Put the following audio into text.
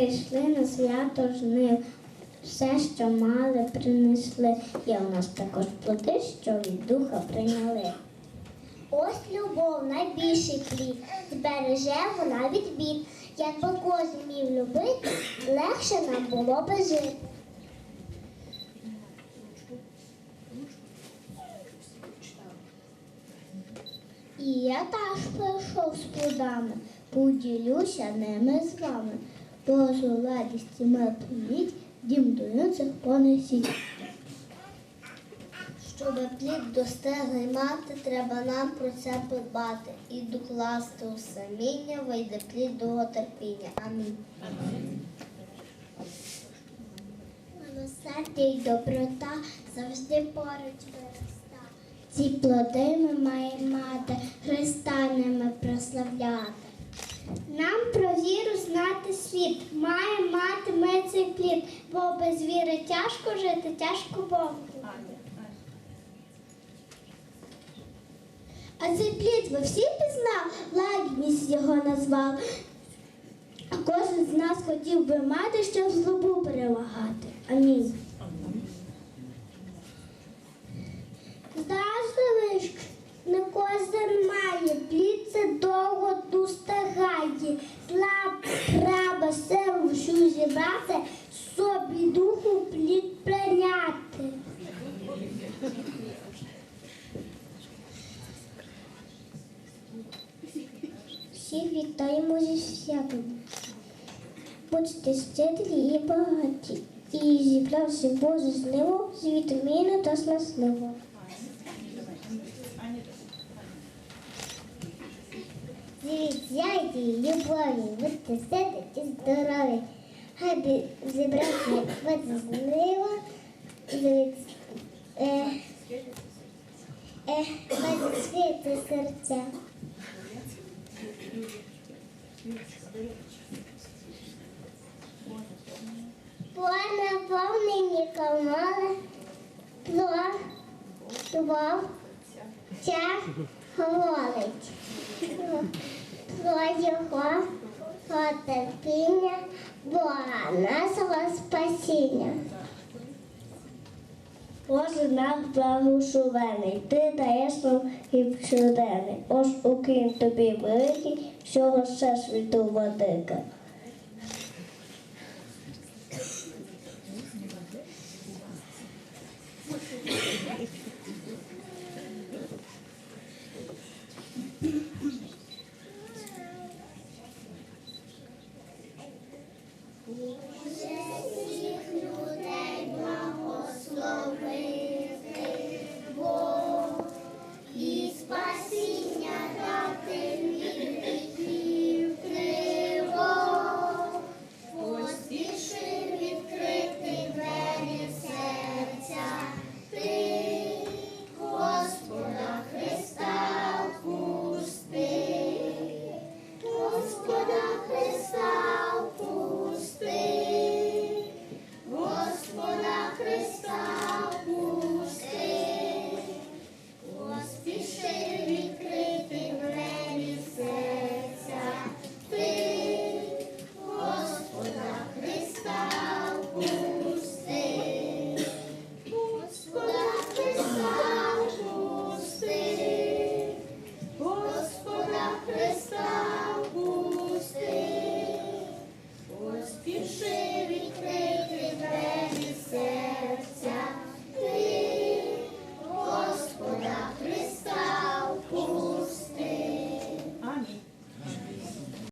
прийшли на свято жнив. Все, що мали, принесли. Є у нас також плоди, що від духа прийняли. Ось любов найбільший плід, збереже вона від бід. Якби кожен міг любити, легше нам було би жити. І я теж прийшов з плодами, поділюся ними з вами. Божу радість ми привіть, дім до інших понесіть. Щоб плід достигли мати, треба нам про це подбати і докласти у саміння, вийде плід до терпіння. Амінь. Милосердя й доброта завжди поруч вироста. Ці плоди ми маємо мати, Христа ними прославляти. Нам про віру знати світ, має мати ми цей плід, бо без віри тяжко жити, тяжко Богу. А цей плід ви всі пізнав, лагідність його назвав. А кожен з нас хотів би мати, щоб злобу перемагати. Амінь. Всіх вітаємо зі святом. Будьте щедрі і багаті. І зібрався Боже зливо з вітаміну та смасливо. З'їдяйте любові, будьте сидите здорові. Хай би зібрався Боже з е, е, Боже світи серця. Плане наповненні плов, плов, ця говорить. Про його потерпіння, Бога нашого спасіння. Боже знак, благословений, ти даєш нам хліб щоденний. Ось укинь тобі великий, всього всесвіту владика.